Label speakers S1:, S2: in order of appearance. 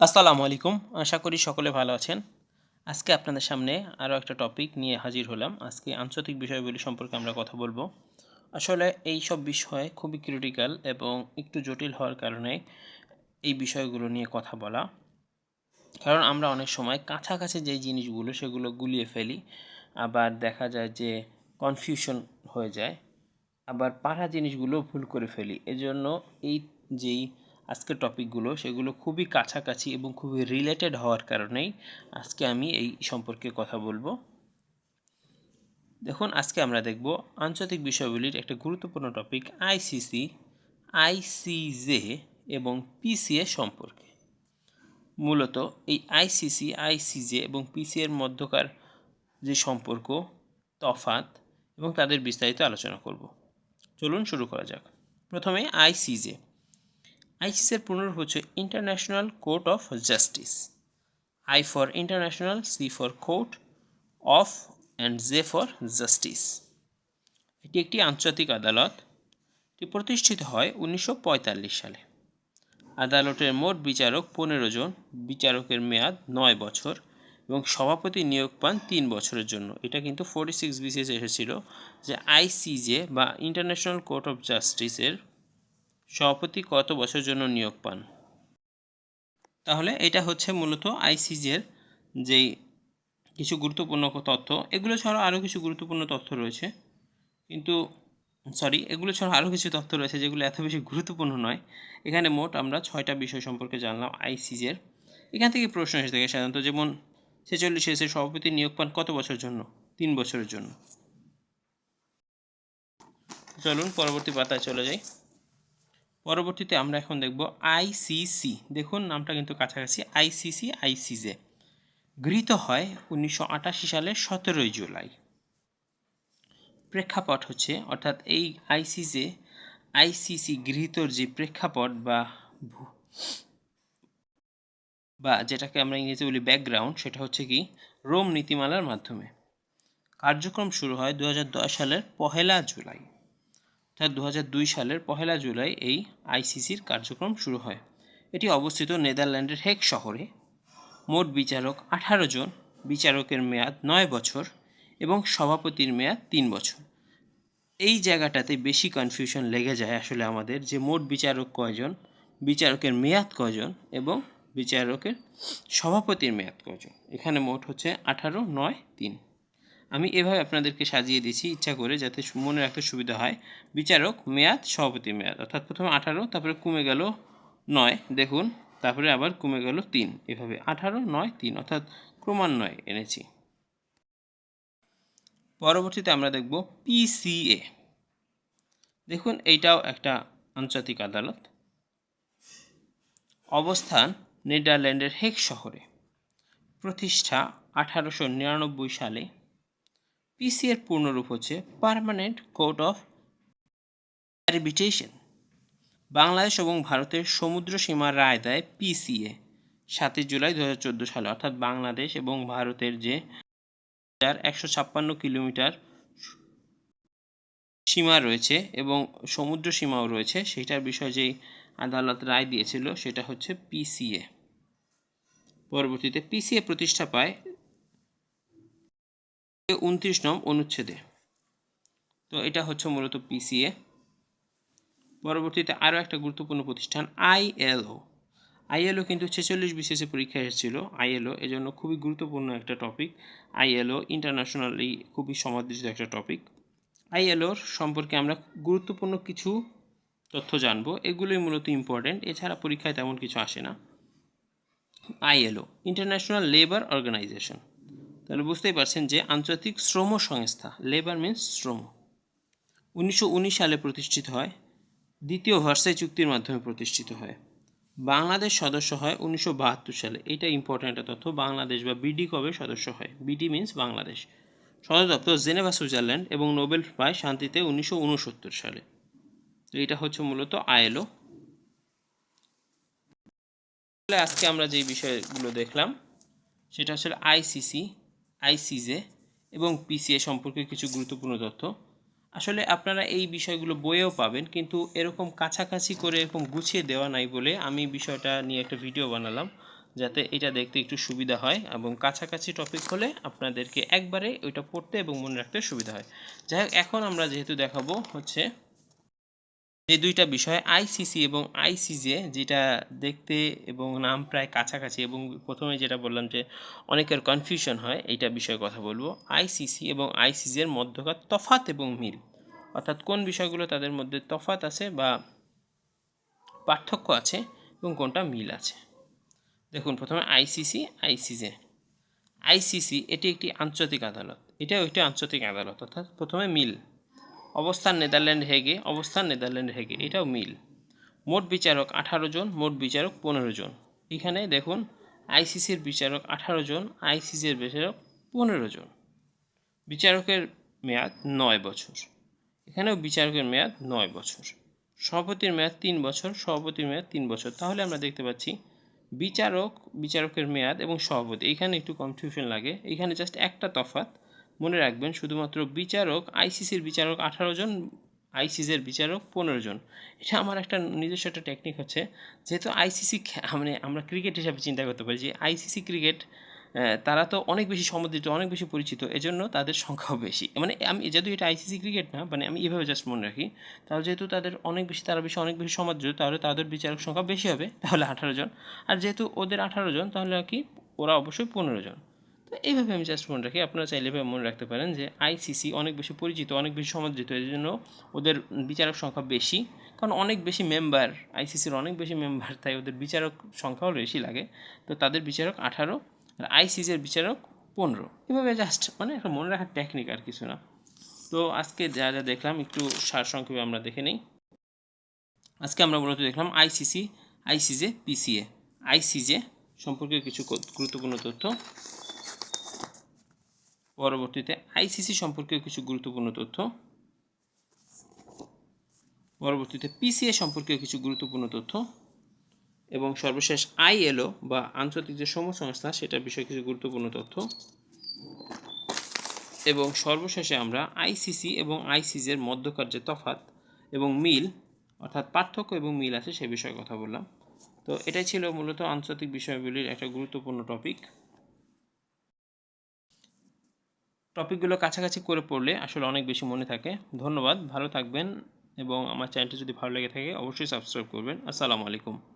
S1: আসসালামু আলাইকুম। আশা করি সকলে ভালো আছেন। আজকে আপনাদের সামনে আরও একটা টপিক নিয়ে হাজির হলাম। আজকে আন্তর্জাতিক বিষয়গুলি সম্পর্কে আমরা কথা বলব। আসলে এই সব বিষয় খুবই ক্রিটিক্যাল এবং একটু জটিল হওয়ার কারণে এই বিষয়গুলো নিয়ে কথা বলা। কারণ আমরা অনেক সময় কাছাকাছি যেই জিনিসগুলো সেগুলো গুলিয়ে ফেলি। আবার দেখা যায় যে কনফিউশন হয়ে যায়। আবার পাড়া জিনিসগুলো ভুল করে ফেলি। এজন্য এই যেই আজকের টপিকগুলো, সেগুলো খুবই কাছাকাছি এবং খুবই রিলেটেড হওয়ার কারণেই আজকে আমি এই সম্পর্কে কথা বলব। দেখুন, আজকে আমরা দেখব আন্তর্জাতিক বিষয়গুলির একটা গুরুত্বপূর্ণ টপিক আইসিসি আইসিজে এবং পিসিএ সম্পর্কে। মূলত এই আইসিসি আইসিজে এবং পিসি এর মধ্যকার যে সম্পর্ক তফাত এবং তাদের বিস্তারিত আলোচনা করব। চলুন শুরু করা যাক। প্রথমে আইসিজে আইসিসির পুনরূপ হচ্ছে international court of justice I for international C for court of and J for justice এটি একটি আন্তর্জাতিক আদালত। এটি প্রতিষ্ঠিত হয় উনিশশো পঁয়তাল্লিশ সালে। আদালতের মোট বিচারক পনেরো জন, বিচারকের মেয়াদ নয় বছর এবং সভাপতি নিয়োগ পান তিন বছরের জন্য। এটা কিন্তু ফোর্টি সিক্স বিসিএস এসেছিল যে আইসিজে বা ইন্টারন্যাশনাল কোর্ট অফ জাস্টিসের সভাপতি কত বছরের জন্য নিয়োগ পান? তাহলে এটা হচ্ছে মূলত আইসিজের যেই কিছু গুরুত্বপূর্ণ তথ্য, এগুলো ছাড়াও আরও কিছু গুরুত্বপূর্ণ তথ্য রয়েছে। কিন্তু সরি এগুলো ছাড়া আরও কিছু তথ্য রয়েছে যেগুলো এত বেশি গুরুত্বপূর্ণ নয়। এখানে মোট আমরা ছয়টা বিষয় সম্পর্কে জানলাম আইসিজের এখান থেকে প্রশ্ন এসে থাকে সাধারণত যেমন, ছেচল্লিশ এসে সভাপতি নিয়োগ পান কত বছরের জন্য? তিন বছরের জন্য। চলুন পরবর্তী পাতায় চলে যাই। পরবর্তীতে আমরা এখন দেখব আইসিসি দেখুন, নামটা কিন্তু কাছাকাছি। আইসিসি আইসিজে গৃহীত হয় উনিশশো আটাশি সালের সতেরোই জুলাই। প্রেক্ষাপট হচ্ছে, অর্থাৎ এই আইসিজে আইসিসি গৃহীতর যে প্রেক্ষাপট বা বা যেটাকে আমরা ইংরেজি বলি ব্যাকগ্রাউন্ড সেটা হচ্ছে কি, রোম নীতিমালার মাধ্যমে। কার্যক্রম শুরু হয় দু হাজার দশ সালের পহেলা জুলাই। অর্থাৎ দু হাজার দুই সালের পহেলা জুলাই এই আইসিসির কার্যক্রম শুরু হয়। এটি অবস্থিত নেদারল্যান্ডের হেক শহরে। মোট বিচারক আঠারো জন, বিচারকের মেয়াদ নয় বছর এবং সভাপতির মেয়াদ তিন বছর। এই জায়গাটাতে বেশি কনফিউশন লেগে যায় আসলে আমাদের যে মোট বিচারক কয়জন, বিচারকের মেয়াদ কয়জন এবং বিচারকের সভাপতির মেয়াদ কয়জন। এখানে মোট হচ্ছে আঠারো, নয়, তিন। আমি এভাবে আপনাদেরকে সাজিয়ে দিয়েছি, ইচ্ছা করে যাতে মনে রাখতে সুবিধা হয়। বিচারক, মেয়াদ, সভাপতি মেয়াদ। অর্থাৎ প্রথমে আঠারো, তারপরে কমে গেল নয়, দেখুন। তারপরে আবার কমে গেল তিন। এভাবে আঠারো, নয়, তিন, অর্থাৎ ক্রমান্বয়ে এনেছি। পরবর্তীতে আমরা দেখব পিসিএ দেখুন, এইটাও একটা আন্তর্জাতিক আদালত। অবস্থান, নেদারল্যান্ডের হেক শহরে। প্রতিষ্ঠা আঠারোশো নিরানব্বই সালে। পিসি এর পূর্ণরূপ হচ্ছে permanent court of arbitration Bangladesh এবং ভারতের সমুদ্র সীমার রায় দেয় পিসিএ সাতই জুলাই দু হাজার চোদ্দ সালে, অর্থাৎ বাংলাদেশ এবং ভারতের যে হাজার একশো ছাপ্পান্ন কিলোমিটার সীমা রয়েছে এবং সমুদ্র সীমাও রয়েছে, সেটার বিষয়ে যেই আদালত রায় দিয়েছিল, সেটা হচ্ছে পিসিএ পরবর্তীতে পিসিএ প্রতিষ্ঠা পায় উনত্রিশ নম অনুচ্ছেদে। তো এটা হচ্ছে মূলত পিসিএ পরবর্তীতে আরও একটা গুরুত্বপূর্ণ প্রতিষ্ঠান আইএলও আইএলও কিন্তু ছেচল্লিশ বিশেষে পরীক্ষা এসেছিল। আইএলও এজন্য খুবই গুরুত্বপূর্ণ একটা টপিক আইএলও ইন্টারন্যাশনালি খুবই সমাদৃত একটা টপিক আইএলওর সম্পর্কে আমরা গুরুত্বপূর্ণ কিছু তথ্য জানব। এগুলোই মূলত ইম্পর্টেন্ট এছাড়া পরীক্ষায় তেমন কিছু আসে না। আইএলও ইন্টারন্যাশনাল লেবার অর্গানাইজেশন তাহলে বুঝতেই পারছেন যে আন্তর্জাতিক শ্রম সংস্থা লেবার মিন্স শ্রম। উনিশশো উনিশ সালে প্রতিষ্ঠিত হয়, দ্বিতীয় ভার্সাই চুক্তির মাধ্যমে প্রতিষ্ঠিত হয়। বাংলাদেশ সদস্য হয় উনিশশো বাহাত্তর সালে। এটা ইম্পর্ট্যান্ট একটা তথ্য, বাংলাদেশ বা বিডি কবে সদস্য হয়? BD means Bangladesh. সদর দপ্তর জেনেভা, সুইজারল্যান্ড এবং নোবেল পায় শান্তিতে উনিশশো উনসত্তর সালে। তো এটা হচ্ছে মূলত আইএলও। আজকে আমরা যে বিষয়গুলো দেখলাম, সেটা আসলে আইসিসি আইসিজে এবং পিসিএ সম্পর্কে কিছু গুরুত্বপূর্ণ তথ্য। আসলে আপনারা এই বিষয়গুলো বইয়েও পাবেন, কিন্তু এরকম কাছাকাছি করে এরকম গুছিয়ে দেওয়া নাই বলে আমি বিষয়টা নিয়ে একটা ভিডিও বানালাম, যাতে এটা দেখতে একটু সুবিধা হয় এবং কাছাকাছি টপিক হলে আপনাদেরকে একবারে ওইটা পড়তে এবং মনে রাখতে সুবিধা হয়। যাই হোক, এখন আমরা যেহেতু দেখাবো হচ্ছে এই দুইটা বিষয় আইসিসি এবং আইসিজে যেটা দেখতে এবং নাম প্রায় কাছাকাছি এবং প্রথমে যেটা বললাম যে অনেকের কনফিউশন হয়, এইটা বিষয়ে কথা বলব। আইসিসি এবং আইসিজের মধ্যকার তফাত এবং মিল। অর্থাৎ কোন বিষয়গুলো তাদের মধ্যে তফাত আছে বা পার্থক্য আছে এবং কোনটা মিল আছে? দেখুন, প্রথমে আইসিসি আইসিজে আইসিসি এটি একটি আন্তর্জাতিক আদালত। এটাও একটি আন্তর্জাতিক আদালত, অর্থাৎ প্রথমে মিল। অবস্থান নেদারল্যান্ড হেগে, অবস্থান নেদারল্যান্ড হেগে, এটাও মিল। মোট বিচারক আঠারো জন, মোট বিচারক পনেরো জন। এখানে দেখুন, আইসিসির বিচারক আঠারো জন, আইসিসির বিচারক পনেরো জন। বিচারকের মেয়াদ নয় বছর। এখানেও বিচারকের মেয়াদ নয় বছর। সভাপতির মেয়াদ তিন বছর, সভাপতির মেয়াদ তিন বছর। তাহলে আমরা দেখতে পাচ্ছি, বিচারক, বিচারকের মেয়াদ এবং সভাপতি। এখানে একটু কনফিউশন লাগে। এখানে জাস্ট একটা তফাৎ। মনে রাখবেন, শুধুমাত্র বিচারক আইসিসির বিচারক আঠারো জন আইসিসির বিচারক পনেরো জন। এটা আমার একটা নিজস্ব একটা টেকনিক হচ্ছে, যেহেতু আইসিসি মানে আমরা ক্রিকেট হিসাবে চিন্তা করতে পারি যে আইসিসি ক্রিকেট তারা তো অনেক বেশি সমুদ্রিত অনেক বেশি পরিচিত, এজন্য তাদের সংখ্যাও বেশি। মানে আমি যেহেতু এটা আইসিসি ক্রিকেট না মানে আমি এভাবে জাস্ট মনে রাখি, তাহলে যেহেতু তাদের অনেক বেশি, তারা বেশি, অনেক বেশি সমাদৃত তাহলে তাদের বিচারক সংখ্যা বেশি হবে, তাহলে আঠারো জন। আর যেহেতু ওদের আঠারো জন, তাহলে কি ওরা অবশ্যই পনেরো জন। এইভাবে আমি জাস্ট মনে রাখি। আপনারা চাইলে এভাবে মনে রাখতে পারেন যে আইসিসি অনেক বেশি পরিচিত, অনেক বেশি সমাদৃত। এই জন্য ওদের বিচারক সংখ্যা বেশি। কারণ অনেক বেশি মেম্বার আইসিসির অনেক বেশি মেম্বার তাই ওদের বিচারক সংখ্যাও বেশি লাগে। তো তাদের বিচারক আঠারো, আর আইসিসির বিচারক পনেরো। এভাবে জাস্ট মানে একটা মনে রাখার টেকনিক আর কিছু না। তো আজকে যা যা দেখলাম, একটু সারসংক্ষেপে আমরা দেখে নিই। আজকে আমরা মূলত দেখলাম আইসিসি আইসিজে পিসিএ আইসিজে সম্পর্কে কিছু গুরুত্বপূর্ণ তথ্য। পরবর্তীতে আইসিসি সম্পর্কে কিছু গুরুত্বপূর্ণ তথ্য। পরবর্তীতে পিসিএ সম্পর্কে কিছু গুরুত্বপূর্ণ তথ্য। এবং সর্বশেষ আইএলও বা আন্তর্জাতিক যে শ্রম সংস্থা সেটার বিষয়ে কিছু গুরুত্বপূর্ণ তথ্য। এবং সর্বশেষে আমরা আইসিসি এবং আইসিজের মধ্যকার যে তফাত এবং মিল, অর্থাৎ পার্থক্য এবং মিল আছে সে বিষয়ে কথা বললাম। তো এটাই ছিল মূলত আন্তর্জাতিক বিষয়গুলির একটা গুরুত্বপূর্ণ টপিক টপিকগুলো কাছাকাছি করে পড়লে আসলে অনেক বেশি মনে থাকে। ধন্যবাদ, ভালো থাকবেন এবং আমার চ্যানেলটি যদি ভালো লেগে থাকে অবশ্যই সাবস্ক্রাইব করবেন। আসসালামু আলাইকুম।